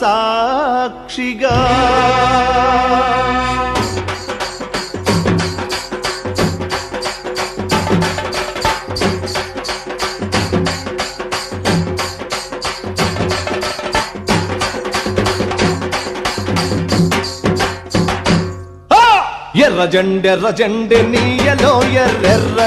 సాక్షిగా. ఎర్ర జెండెర్ర జెండె నీయలో ఎర్రెర్ర